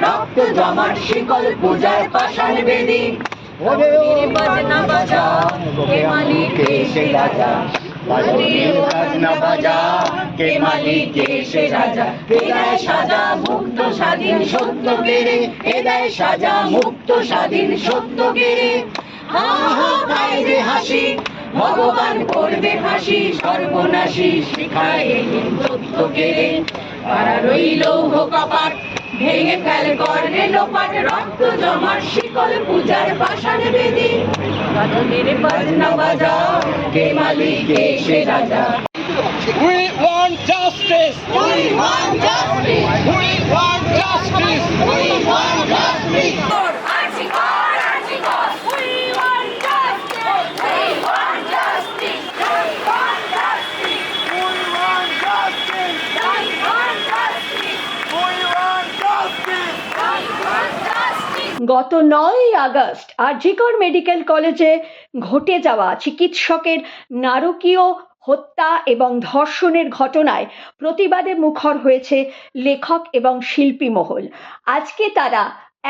রক্ত জমাট শিকল পূজার পাষাণ বেদি। সাজা মুক্ত স্বাধীন সত্য কেড়ে এ সাজা মুক্ত স্বাধীন সত্য কেড়ে। হা হা হাসি ভগবান করবে হাসি সর্বনাশী শিখায় এই তত্ত্ব তারা রইল কপাট ভেঙে ফেল কর্ণে লোপাট রক্ত জমার শিকল পূজার বেদি বাজনের বাজনা বাজা কে মালিক কে সে রাজা We want justice! We want justice! We want justice! We want justice! We want justice! We want justice! গত নয় আগস্ট আরজিকর মেডিকেল কলেজে ঘটে যাওয়া চিকিৎসকের নারকীয় হত্যা এবং ধর্ষণের ঘটনায় প্রতিবাদে মুখর হয়েছে লেখক এবং শিল্পী মহল। আজকে তারা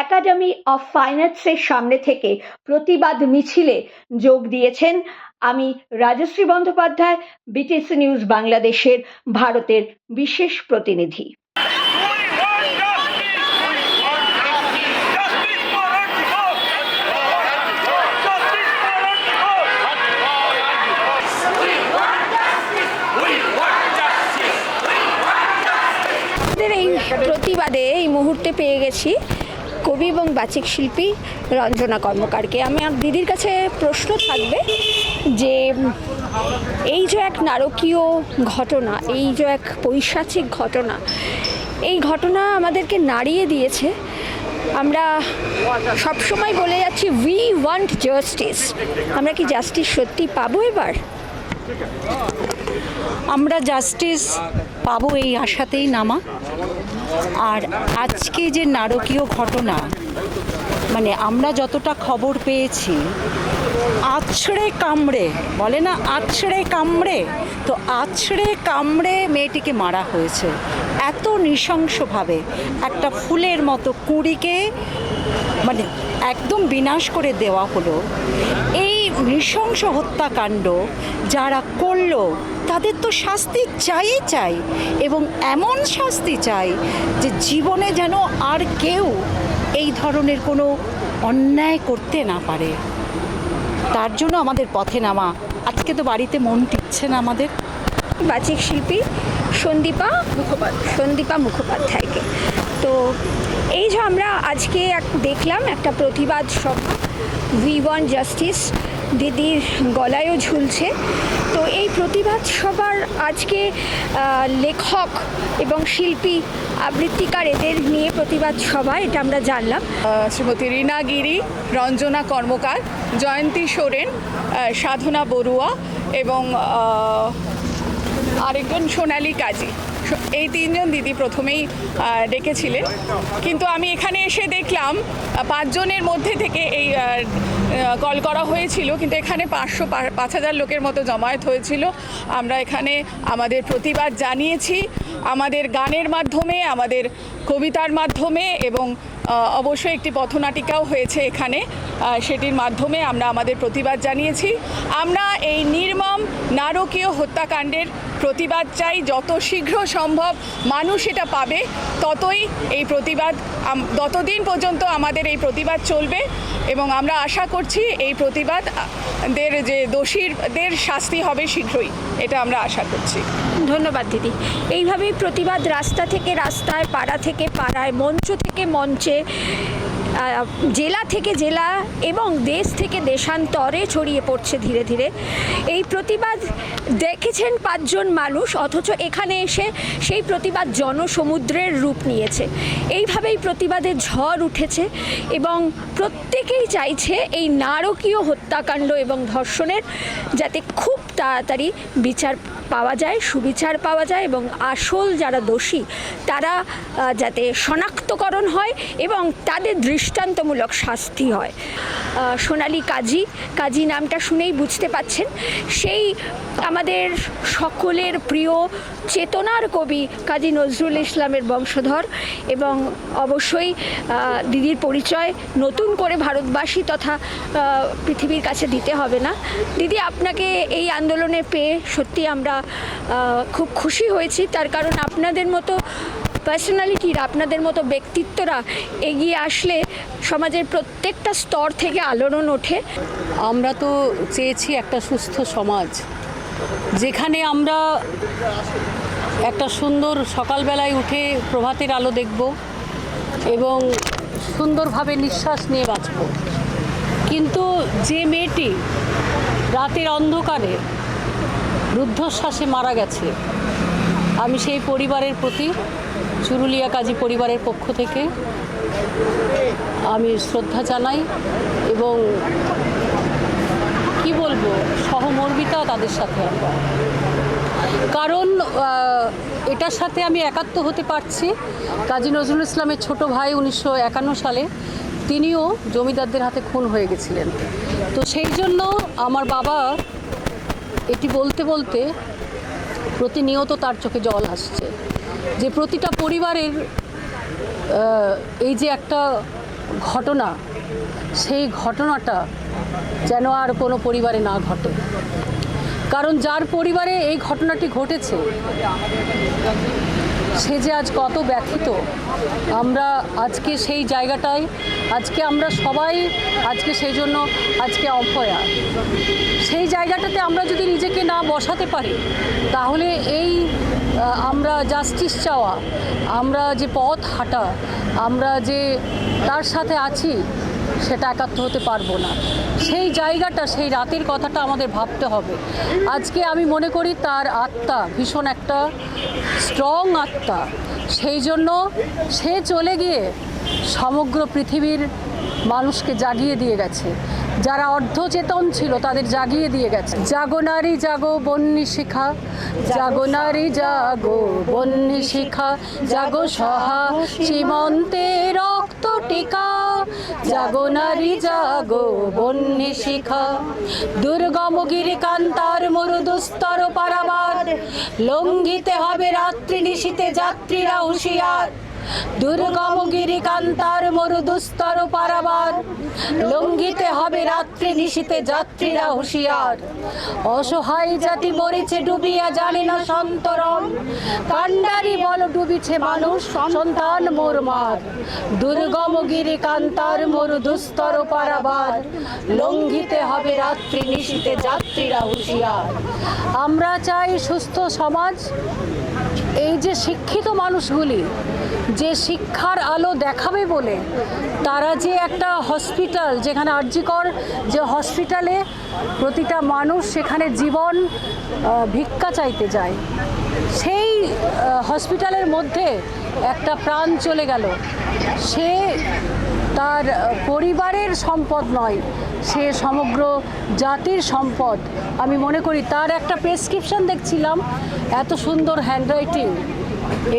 একাডেমি অফ ফাইন্যান্সের সামনে থেকে প্রতিবাদ মিছিলে যোগ দিয়েছেন। আমি রাজশ্রী বন্দ্যোপাধ্যায় বিটিসি নিউজ বাংলাদেশের ভারতের বিশেষ প্রতিনিধি We want justice! We want justice! Justice for Antigua! Justice for Antigua! We want justice! আমাদের এই প্রতিবাদে এই মুহূর্তে পেয়ে গেছি কবি এবং বাচিক শিল্পী রঞ্জনা কর্মকারকে। আমার দিদির কাছে প্রশ্ন থাকবে যে, এই যে এক নারকীয় ঘটনা, এই যে এক পৈশাচিক ঘটনা, এই ঘটনা আমাদেরকে নাড়িয়ে দিয়েছে। আমরা সবসময় বলে যাচ্ছি উই ওয়ান্ট জাস্টিস আমরা কি জাস্টিস সত্যি পাবো এবার? আমরা জাস্টিস পাবো এই আশাতেই নামা। আর আজকে যে নারকীয় ঘটনা মানে আমরা যতটা খবর পেয়েছি, আছড়ে কামড়ে, বলে না আছড়ে কামড়ে? তো আছড়ে কামড়ে মেয়েটিকে মারা হয়েছে। এত নৃশংসভাবে একটা ফুলের মতো কুড়িকে মানে একদম বিনাশ করে দেওয়া হলো। এই নৃশংস হত্যাকাণ্ড যারা করল, তাদের তো শাস্তি চাই চাই এবং এমন শাস্তি চাই যে জীবনে যেন আর কেউ এই ধরনের কোনো অন্যায় করতে না পারে। তার জন্য আমাদের পথে নামা। আজকে তো বাড়িতে মন টিকছে না আমাদের। বাচিক শিল্পী সন্দীপা মুখোপাধ্যায়, সন্দীপা মুখোপাধ্যায়কে। তো এই যে আমরা আজকে এক দেখলাম একটা প্রতিবাদ সভা উই ওয়ান জাস্টিস দিদির গলায়ও ঝুলছে। তো এই প্রতিবাদ সভার আজকে লেখক এবং শিল্পী আবৃত্তিকার এদের নিয়ে প্রতিবাদ সভা, এটা আমরা জানলাম। শ্রীমতী রীনা গিরি, রঞ্জনা কর্মকার, জয়ন্তী সোরেন সাধনা বড়ুয়া এবং আরেকজন সোনালী কাজী। এই তিনজন দিদি প্রথমেই ডেকেছিলেন। কিন্তু আমি এখানে এসে দেখলাম পাঁচজনের মধ্যে থেকে এই কল করা হয়েছিল, কিন্তু এখানে পাঁচশো পাঁচ হাজার লোকের মতো জমায়েত হয়েছিল। আমরা এখানে আমাদের প্রতিবাদ জানিয়েছি। আমাদের গানের মাধ্যমে, আমাদের কবিতার মাধ্যমে এবং অবশ্যই একটি পথনাটিকাও হয়েছে এখানে। সেটির মাধ্যমে আমরা আমাদের প্রতিবাদ জানিয়েছি। আমরা এই নির্মম নারকীয় হত্যাকাণ্ডের প্রতিবাদ চাই। যত শীঘ্র সম্ভব মানুষ এটা পাবে, ততই এই প্রতিবাদ ততদিন পর্যন্ত আমাদের এই প্রতিবাদ চলবে এবং আমরা আশা করছি এই প্রতিবাদ দের যে দোষীদের শাস্তি হবে শীঘ্রই, এটা আমরা আশা করছি। ধন্যবাদ দিদি। এইভাবেই প্রতিবাদ রাস্তা থেকে রাস্তায়, পাড়া থেকে পাড়ায় মঞ্চ থেকে মঞ্চে জেলা থেকে জেলা এবং দেশ থেকে দেশান্তরে ছড়িয়ে পড়ছে ধীরে ধীরে। এই প্রতিবাদ দেখেছেন পাঁচজন মানুষ, অথচ এখানে এসে সেই প্রতিবাদ জনসমুদ্রের রূপ নিয়েছে। এইভাবেই প্রতিবাদের ঝড় উঠেছে এবং প্রত্যেকেই চাইছে এই নারকীয় হত্যাকাণ্ড এবং ধর্ষণের যাতে খুব তাড়াতাড়ি বিচার পাওয়া যায়, সুবিচার পাওয়া যায় এবং আসল যারা দোষী, তারা যাতে শনাক্তকরণ হয় এবং তাদের দৃষ্টি দৃষ্টান্তমূলক শাস্তি হয়। সোনালি কাজী কাজী নামটা শুনেই বুঝতে পাচ্ছেন। সেই আমাদের সকলের প্রিয় চেতনার কবি কাজী নজরুল ইসলামের বংশধর এবং অবশ্যই দিদির পরিচয় নতুন করে ভারতবাসী তথা পৃথিবীর কাছে দিতে হবে না। দিদি, আপনাকে এই আন্দোলনে পেয়ে সত্যি আমরা খুব খুশি হয়েছি। তার কারণ আপনাদের মতো পার্সোনালিটির আপনাদের মতো ব্যক্তিত্বরা এগিয়ে আসলে সমাজের প্রত্যেকটা স্তর থেকে আলোড়ন ওঠে? আমরা তো চেয়েছি একটা সুস্থ সমাজ। যেখানে আমরা একটা সুন্দর সকালবেলায় উঠে প্রভাতের আলো দেখব এবং সুন্দরভাবে নিঃশ্বাস নিয়ে বাঁচব। কিন্তু যে মেয়েটি রাতের অন্ধকারে রুদ্ধশ্বাসে মারা গেছে, আমি সেই পরিবারের প্রতি চুরুলিয়া কাজী পরিবারের পক্ষ থেকে আমি শ্রদ্ধা জানাই এবং কি বলব, সহমর্মিতা তাদের সাথে কারণ এটার সাথে আমি একাত্ম হতে পারছি। কাজী নজরুল ইসলামের ছোট ভাই উনিশশো একান্ন সালে, তিনিও জমিদারদের হাতে খুন হয়ে গেছিলেন। তো সেই জন্য আমার বাবা এটি বলতে বলতে প্রতিনিয়ত তার চোখে জল আসছে। যে প্রতিটা পরিবারের এই যে একটা ঘটনা, সেই ঘটনাটা যেন আর কোনো পরিবারে না ঘটে। কারণ যার পরিবারে এই ঘটনাটি ঘটেছে, সে যে আজ কত ব্যথিত, আমরা আজকে সেই জায়গাটায়, আজকে আমরা সবাই, আজকে সেই জন্য আজকে অভয়া সেই জায়গাটাতে আমরা যদি নিজেকে না বসাতে পারি, তাহলে এই আমরা জাস্টিস চাওয়া, আমরা যে পথ হাঁটা, আমরা যে তার সাথে আছি সেটা একাত্ম হতে পারব না। সেই জায়গাটা, সেই রাতের কথাটা আমাদের ভাবতে হবে। আজকে আমি মনে করি তার আত্মা ভীষণ একটা স্ট্রং আত্মা। সেই জন্য সে চলে গিয়ে সমগ্র পৃথিবীর মানুষকে জাগিয়ে দিয়ে গেছে। যারা অর্ধচেতন ছিল তাদের জাগিয়ে দিয়ে গেছে। জাগো নারী, জাগো বন্যী শিখা। জাগো নারী, জাগো বন্যী শিখা। জাগো সহা, সীমন্তে রক্ত টিকা, জাগো নারী, জাগো বন্যে শিখা দুর্গম গিরি কান্তার মরু দুস্তর পারাবার, লঙ্ঘিতে হবে রাত্রি নিশীতে যাত্রীরা হুঁশিয়ার। দুর্গম গিরি কান্তার মরু দুস্তর পারাবার। লঙ্ঘিতে হবে রাত্রি নিশিতে যাত্রীরা হুঁশিয়ার। অসহায় জাতি মরেছে ডুবিয়া জানে না সন্তরণ কান্ডারি বল ডুবিছে মানুষ, সন্তান মোর মার। দুর্গম গিরি কান্তার মরু দুস্তর পারাবার। লঙ্ঘিতে হবে রাত্রি নিশীতে যাত্রীরা হুঁশিয়ার। আমরা চাই সুস্থ সমাজ এই যে শিক্ষিত মানুষগুলি যে শিক্ষার আলো দেখাবে বলে, তারা যে একটা হসপিটাল যেখানে আর্যিকর যে হসপিটালে প্রতিটা মানুষ সেখানে জীবন ভিক্ষা চাইতে যায়। সেই হসপিটালের মধ্যে একটা প্রাণ চলে গেল। সে তার পরিবারের সম্পদ নয় সে সমগ্র জাতির সম্পদ। আমি মনে করি তার একটা প্রেসক্রিপশন দেখছিলাম, এত সুন্দর হ্যান্ডরাইটিং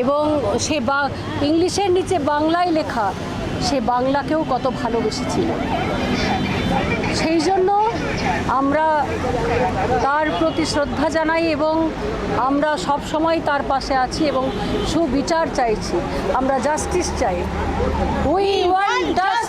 এবং সে বা, ইংলিশের নিচে বাংলায় লেখা, সে বাংলাকেও কত ভালোবেসেছিল। সেই জন্য আমরা তার প্রতি শ্রদ্ধা জানাই এবং আমরা সব সময় তার পাশে আছি এবং সুবিচার চাইছি। আমরা জাস্টিস চাই। We want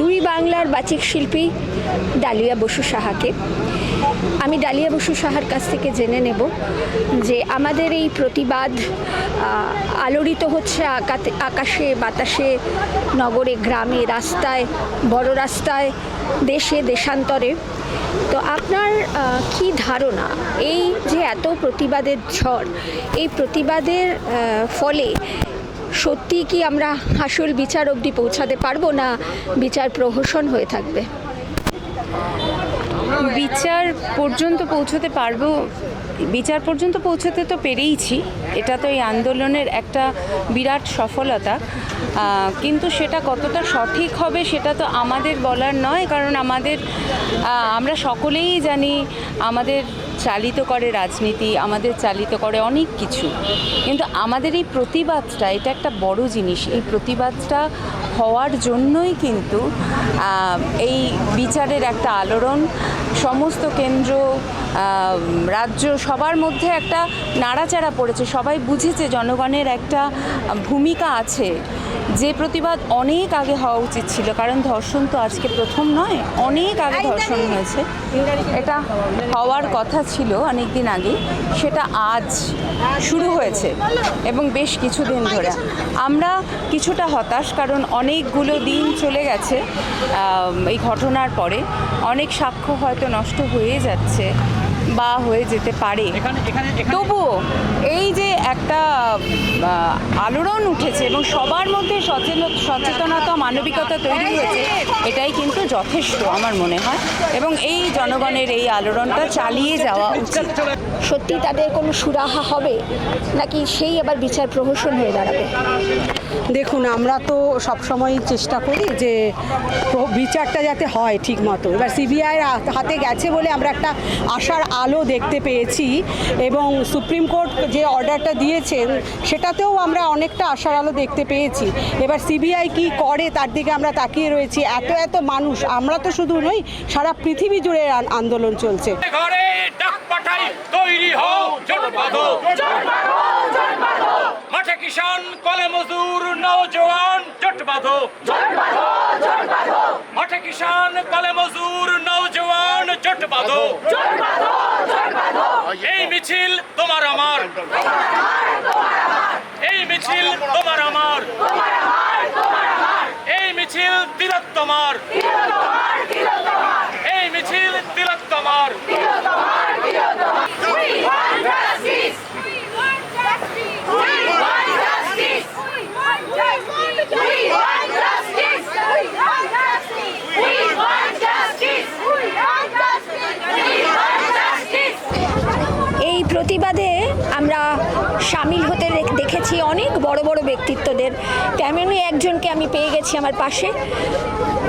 দুই বাংলার বাচিক শিল্পী ডালিয়া বসু সাহাকে। আমি ডালিয়া বসু সাহার কাছ থেকে জেনে নেব যে আমাদের এই প্রতিবাদ আলোড়িত হচ্ছে আকাশে, বাতাসে, নগরে, গ্রামে, রাস্তায়, বড় রাস্তায়, দেশে, দেশান্তরে। তো আপনার কি ধারণা? এই যে এত প্রতিবাদের ঝড়, এই প্রতিবাদের ফলে সত্যি কি আমরা আসল বিচার অবধি পৌঁছাতে পারব না বিচার প্রহসন হয়ে থাকবে? বিচার পর্যন্ত পৌঁছতে পারব, বিচার পর্যন্ত পৌঁছতে তো পেরেইছি, এটা তো এই আন্দোলনের একটা বিরাট সফলতা কিন্তু সেটা কতটা সঠিক হবে সেটা তো আমাদের বলার নয়, কারণ আমাদের আমরা সকলেই জানি আমাদের চালিত করে রাজনীতি, আমাদের চালিত করে অনেক কিছু। কিন্তু আমাদের এই প্রতিবাদটা, এটা একটা বড় জিনিস। এই প্রতিবাদটা হওয়ার জন্যই কিন্তু এই বিচারের একটা আলোড়ন, সমস্ত কেন্দ্র রাজ্য সবার মধ্যে একটা নাড়াচাড়া পড়েছে। সবাই বুঝেছে জনগণের একটা ভূমিকা আছে। যে প্রতিবাদ অনেক আগে হওয়া উচিত ছিল কারণ ধর্ষণ তো আজকে প্রথম নয় অনেক আগে ধর্ষণ হয়েছে। এটা হওয়ার কথা ছিল অনেক দিন আগে সেটা আজ শুরু হয়েছে এবং বেশ কিছুদিন ধরে। আমরা কিছুটা হতাশ কারণ অনেকগুলো দিন চলে গেছে এই ঘটনার পরে। অনেক সাক্ষ্য হয়তো নষ্ট হয়ে যাচ্ছে বা হয়ে যেতে পারে। তবুও এই যে একটা আলোড়ন উঠেছে এবং সবার মধ্যে সচেতন সচেতনতা মানবিকতা তৈরি হয়েছে এটাই কিন্তু যথেষ্ট আমার মনে হয়। এবং এই জনগণের এই আলোড়নটা চালিয়ে যাওয়া উচিত। সত্যি তাদের কোনো সুরাহা হবে? নাকি সেই আবার বিচার প্রহসন হয়ে দাঁড়াবে? দেখুন, আমরা তো সবসময় চেষ্টা করি যে বিচারটা যাতে হয় ঠিক মতো। এবার সিবিআইয়ের হাতে গেছে বলে আমরা একটা আশার আলো দেখতে পেয়েছি এবং সুপ্রিম কোর্ট যে অর্ডারটা দিয়েছেন, সেটাতেও আমরা অনেকটা আশার আলো দেখতে পেয়েছি। এবার সিবিআই কি করে তার দিকে আমরা তাকিয়ে রয়েছি? এত এত মানুষ, আমরা তো শুধু নই, সারা পৃথিবী জুড়ে আন- আন্দোলন চলছে। ঘরে ডাক পাঠাই, তৈরি হও কিষান কলে মজদুর নৌজওয়ান জোট বাঁধো। মাঠে কিষান কলে মজদুর নৌজওয়ান জোট বাঁধো। এই মিছিল তোমার আমার। এই মিছিল তোমার আমার। এই মিছিল তিলক তোমার। এই মিছিল তিলক তোমার। এই প্রতিবাদে আমরা সামিল হতে দেখ- দেখেছি অনেক বড় বড় ব্যক্তিত্বদের। তেমনই একজনকে আমি পেয়ে গেছি আমার পাশে।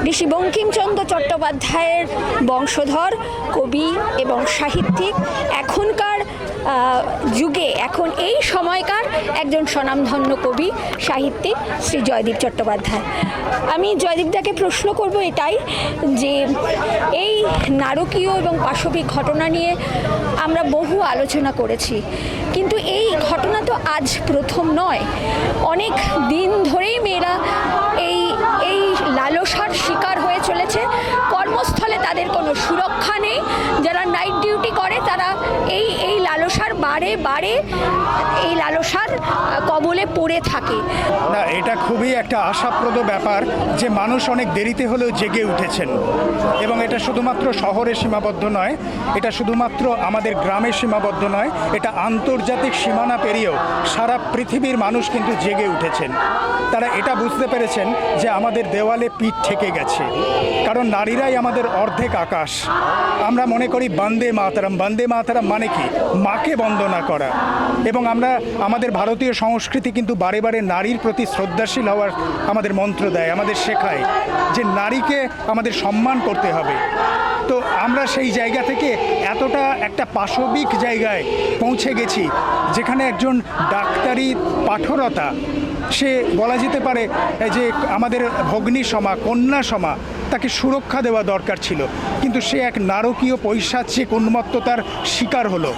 ঋষি বঙ্কিমচন্দ্র চট্টোপাধ্যায়ের বংশধর, কবি এবং সাহিত্যিক। এখনকার যুগে এখন এই সময়কার একজন স্বনামধন্য কবি, সাহিত্যিক শ্রী জয়দীপ চট্টোপাধ্যায়। আমি জয়দীপদাকে প্রশ্ন করব এটাই যে এই নারকীয় এবং পাশবিক ঘটনা নিয়ে আমরা বহু আলোচনা করেছি, কিন্তু এই ঘটনা তো আজ প্রথম নয়। অনেক দিন ধরেই মেয়েরা এই এই লালসার শিকার হয়ে চলেছে। কর্মস্থলে তাদের কোনো সুরক্ষা নেই। যারা নাইট ডিউটি করে তারা এই এই লালসার বারে বারে এই লালসার আহ, কবলে পড়ে থাকে। না, এটা খুবই একটা আশাপ্রদ ব্যাপার যে মানুষ অনেক দেরিতে হলেও জেগে উঠেছেন। এবং এটা শুধুমাত্র শহরে সীমাবদ্ধ নয়, এটা শুধুমাত্র আমাদের গ্রামে সীমাবদ্ধ নয়, এটা আন্তর্জাতিক সীমানা পেরিয়েও সারা পৃথিবীর মানুষ কিন্তু জেগে উঠেছেন। তারা এটা বুঝতে পেরেছেন যে আমাদের দেওয়ালে পিঠ ঠেকে গেছে। কারণ নারীরাই আমাদের অর্ধেক আকাশ। আমরা মনে করি বন্দে মাতারাম। বন্দে মাতারাম মানে কি? মাকে বন্দনা করা। এবং আমরা আমাদের ভারতীয় সংস্কৃতি কিন্তু বারে বারে নারীর প্রতি শ্রদ্ধাশীল হওয়ার আমাদের মন্ত্র দেয়, আমাদের শেখায় যে নারীকে আমাদের সম্মান করতে হবে। তো আমরা সেই জায়গা থেকে এতটা একটা পাশবিক জায়গায় পৌঁছে গেছি যেখানে একজন ডাক্তারি পাঠরতা, সে বলা যেতে পারে যে আমাদের ভগ্নী সমা কন্যা সমা তাকে সুরক্ষা দেওয়া দরকার ছিল। কিন্তু সে এক নারকীয় পৈশাচিক উন্মত্ততার শিকার হলো।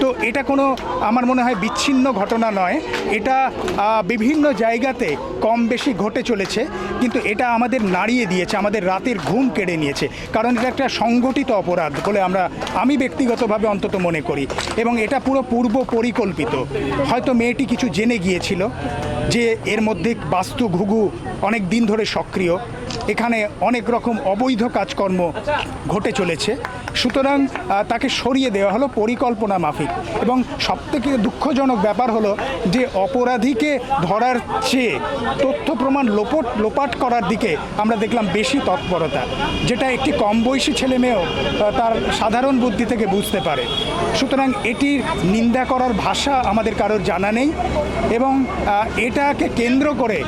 তো এটা কোনো আমার মনে হয় বিচ্ছিন্ন ঘটনা নয়। এটা বিভিন্ন জায়গাতে কম বেশি ঘটে চলেছে। কিন্তু এটা আমাদের নাড়িয়ে দিয়েছে, আমাদের রাতের ঘুম কেড়ে নিয়েছে। কারণ এটা একটা সংগঠিত অপরাধ বলে আমরা, আমি ব্যক্তিগতভাবে অন্তত মনে করি। এবং এটা পুরো পূর্ব পরিকল্পিত। হয়তো মেয়েটি কিছু জেনে গিয়েছিল যে এর মধ্যে বাস্তু ঘুঘু অনেক দিন ধরে সক্রিয়। এখানে অনেক রকম অবৈধ কাজকর্ম ঘটে চলেছে। সুতরাং তাকে সরিয়ে দেওয়া হলো পরিকল্পনা মাফিক। এবং সবথেকে দুঃখজনক ব্যাপার হলো যে অপরাধীকে ধরার চেয়ে তথ্য প্রমাণ লোপট, লোপাট করার দিকে আমরা দেখলাম বেশি তৎপরতা, যেটা একটি কম বয়সী ছেলে মেয়েও তার সাধারণ বুদ্ধি থেকে বুঝতে পারে। সুতরাং এটির নিন্দা করার ভাষা আমাদের কারোর জানা নেই এবং এটাকে কেন্দ্র করে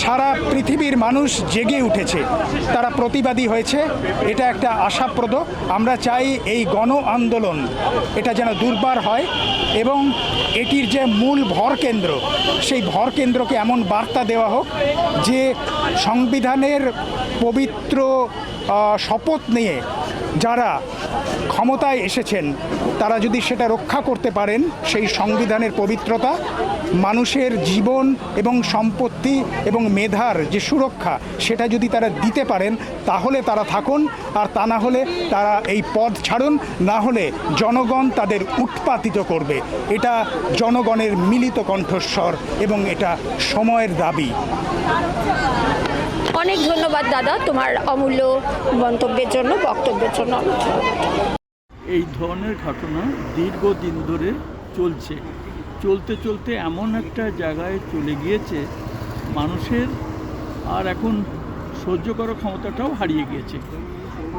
সারা পৃথিবীর মানুষ জেগে উঠেছে। তারা প্রতিবাদী হয়েছে। এটা একটা আশাপ্রদ। আমরা চাই এই গণ আন্দোলন এটা যেন দুর্বার হয় এবং এটির যে মূল ভর কেন্দ্র, সেই ভর কেন্দ্রকে এমন বার্তা দেওয়া হোক যে সংবিধানের পবিত্র শপথ নিয়ে যারা ক্ষমতায় এসেছেন, তারা যদি সেটা রক্ষা করতে পারেন, সেই সংবিধানের পবিত্রতা, মানুষের জীবন এবং সম্পত্তি এবং মেধার যে সুরক্ষা, সেটা যদি তারা দিতে পারেন, তাহলে তারা থাকুন, আর তা না হলে তারা এই পদ ছাড়ুন, না হলে জনগণ তাদের উৎপাতিত করবে। এটা জনগণের মিলিত কণ্ঠস্বর এবং এটা সময়ের দাবি। অনেক ধন্যবাদ, দাদা, তোমার অমূল্য মন্তব্যের জন্য, বক্তব্যের জন্য। এই ধরনের ঘটনা দীর্ঘদিন ধরে চলছে। চলতে চলতে এমন একটা জায়গায় চলে গিয়েছে, মানুষের আর এখন সহ্য করার ক্ষমতাটাও হারিয়ে গিয়েছে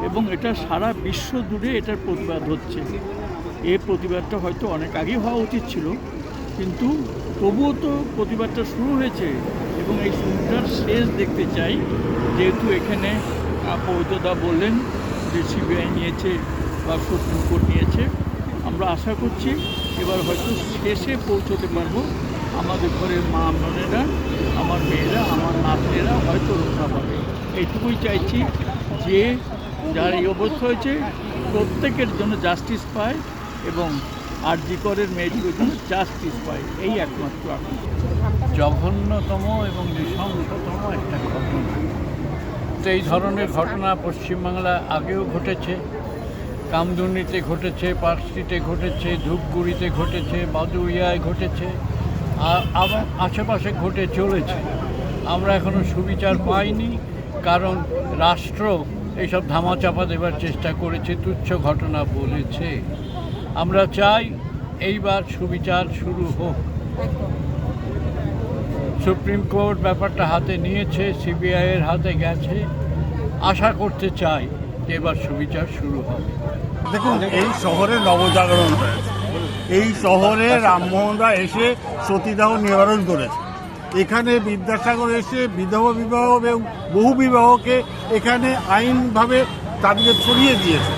এবং এটা সারা বিশ্ব জুড়ে এটার প্রতিবাদ হচ্ছে। এই প্রতিবাদটা হয়তো অনেক আগেই হওয়া উচিত ছিল, কিন্তু তবুও তো প্রতিবাদটা শুরু হয়েছে। এবং এই শুরুটার শেষ দেখতে চাই। যেহেতু এখানে পবিত্রদা বললেন যে সিবিআই নিয়েছে বা সুপ্রিম কোর্ট নিয়েছে। আমরা আশা করছি এবার হয়তো শেষে পৌঁছতে পারব। আমাদের ঘরের মা, বোনেরা, আমার মেয়েরা, আমার নাতনিরা হয়তো রক্ষা পাবে। এইটুকুই চাইছি যে, যার এই অবস্থা হয়েছে, প্রত্যেকের জন্য জাস্টিস পায় এবং আরজিকরের মেয়েটির জন্য জাস্টিস পায়, এই একমাত্র আকুল জঘন্যতম এবং নৃশংসতম একটা ঘটনা। তো এই ধরনের ঘটনা পশ্চিমবাংলা আগেও ঘটেছে। কামদুর্নিতে ঘটেছে পার্কস্ট্রিটে ঘটেছে, ধূপগুড়িতে ঘটেছে, বাদুইয়ায় ঘটেছে আর আবার আশেপাশে ঘটে চলেছে। আমরা এখনও সুবিচার পাইনি, কারণ রাষ্ট্র এইসব ধামাচাপা দেবার চেষ্টা করেছে, তুচ্ছ ঘটনা বলেছে। আমরা চাই এইবার সুবিচার শুরু হোক। সুপ্রিম কোর্ট ব্যাপারটা হাতে নিয়েছে সিবিআইয়ের হাতে গেছে। আশা করতে চাই যে এবার সুবিচার শুরু হবে। দেখুন এই শহরে নবজাগরণ হয়েছে। এই শহরে রামমোহন রায় এসে সতীদাহ নিবারণ করেছে। এখানে বিদ্যাসাগর এসে বিধবা বিবাহ এবং বহু বিবাহকে এখানে আইনভাবে তাদেরকে ছড়িয়ে দিয়েছে।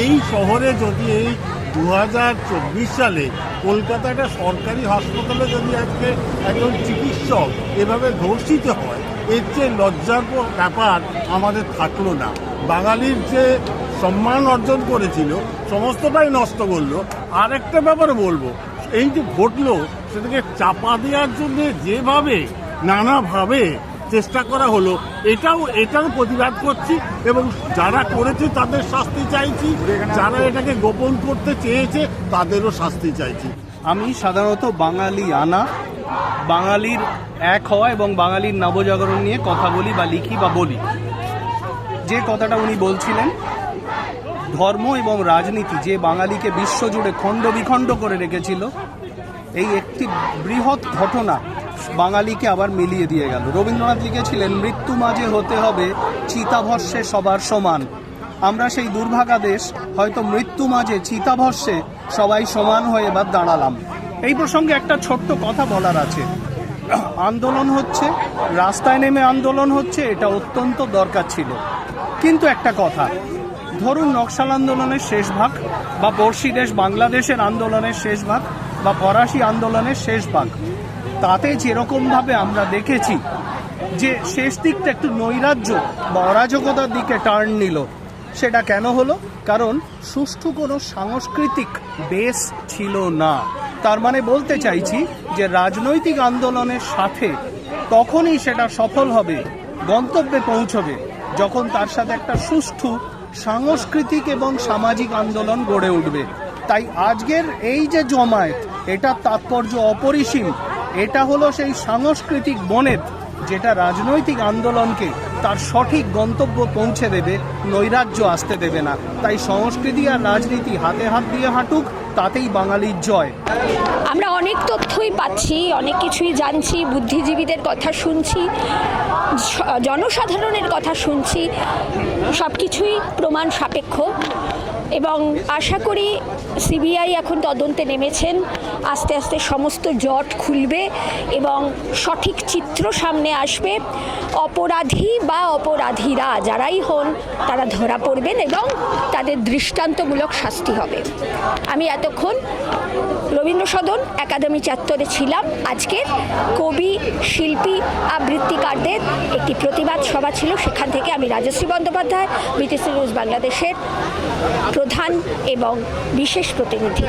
এই শহরে যদি এই দু হাজার চব্বিশ সালে কলকাতা একটা সরকারি হাসপাতালে যদি আজকে একজন চিকিৎসক এভাবে ধর্ষিত হয়, এর চেয়ে লজ্জার ব্যাপার আমাদের থাকল না। বাঙালির যে সম্মান অর্জন করেছিল, সমস্তটাই নষ্ট করল। আর একটা ব্যাপারে বলব, এই যে ঘটলো, সেটাকে চাপা দেওয়ার জন্য যেভাবে, নানাভাবে চেষ্টা করা হলো, এটাও এটাও প্রতিবাদ করছি এবং যারা করেছে তাদের শাস্তি চাইছি, যারা এটাকে গোপন করতে চেয়েছে তাদেরও শাস্তি চাইছি। আমি সাধারণত বাঙালি আনা, বাঙালির এক হওয়া এবং বাঙালির নবজাগরণ নিয়ে কথা বলি বা লিখি বা বলি। যে কথাটা উনি বলছিলেন, ধর্ম এবং রাজনীতি যে বাঙালিকে বিশ্বজুড়ে খণ্ড বিখণ্ড করে রেখেছিল, এই একটি বৃহৎ ঘটনা বাঙালিকে আবার মিলিয়ে দিয়ে গেল। রবীন্দ্রনাথ লিখেছিলেন, মৃত্যু মাঝে হতে হবে, চিতাভস্যে সবার সমান। আমরা সেই দুর্ভাগা দেশ, হয়তো মৃত্যু মাঝে, চিতাভস্যে সবাই সমান হয়ে এবার দাঁড়ালাম। এই প্রসঙ্গে একটা ছোট্ট কথা বলার আছে। আন্দোলন হচ্ছে, রাস্তায় নেমে আন্দোলন হচ্ছে, এটা অত্যন্ত দরকার ছিল। কিন্তু একটা কথা, ধরুন নকশাল আন্দোলনের শেষ ভাগ বা পড়শি দেশ বাংলাদেশের আন্দোলনের শেষ ভাগ বা ফরাসি আন্দোলনের শেষ ভাগ। তাতে যেরকমভাবে আমরা দেখেছি যে শেষ দিকটা একটু নৈরাজ্য বা অরাজকতার দিকে টার্ন নিল, সেটা কেন হলো? কারণ সুষ্ঠু কোনো সাংস্কৃতিক বেস ছিল না। তার মানে বলতে চাইছি যে রাজনৈতিক আন্দোলনের সাথে তখনই সেটা সফল হবে, গন্তব্যে পৌঁছবে, যখন তার সাথে একটা সুষ্ঠু সাংস্কৃতিক এবং সামাজিক আন্দোলন গড়ে উঠবে। তাই আজকের এই যে জমায়েত এটার তাৎপর্য অপরিসীম এটা হলো সেই সাংস্কৃতিক বনেত যেটা রাজনৈতিক আন্দোলনকে তার সঠিক গন্তব্য পৌঁছে দেবে, নৈরাজ্য আসতে দেবে না। তাই সংস্কৃতি আর রাজনীতি হাতে হাত দিয়ে হাঁটুক তাতেই বাঙালির জয়। আমরা অনেক তথ্যই পাচ্ছি, অনেক কিছুই জানছি, বুদ্ধিজীবীদের কথা শুনছি জনসাধারণের কথা শুনছি সব কিছুই প্রমাণ সাপেক্ষ। এবং আশা করি সিবিআই এখন তদন্তে নেমেছেন, আস্তে আস্তে সমস্ত জট খুলবে এবং সঠিক চিত্র সামনে আসবে। অপরাধী বা অপরাধীরা যারাই হন, তারা ধরা পড়বেন এবং তাদের দৃষ্টান্তমূলক শাস্তি হবে। আমি এতক্ষণ রবীন্দ্র সদন একাডেমি চত্বরে ছিলাম। আজকের কবি, শিল্পী, আবৃত্তিকারদের একটি প্রতিবাদ সভা ছিল। সেখান থেকে আমি রাজশ্রী বন্দ্যোপাধ্যায়, বিটিসি নিউজ বাংলাদেশের প্রধান এবং বিশেষ প্রতিনিধি।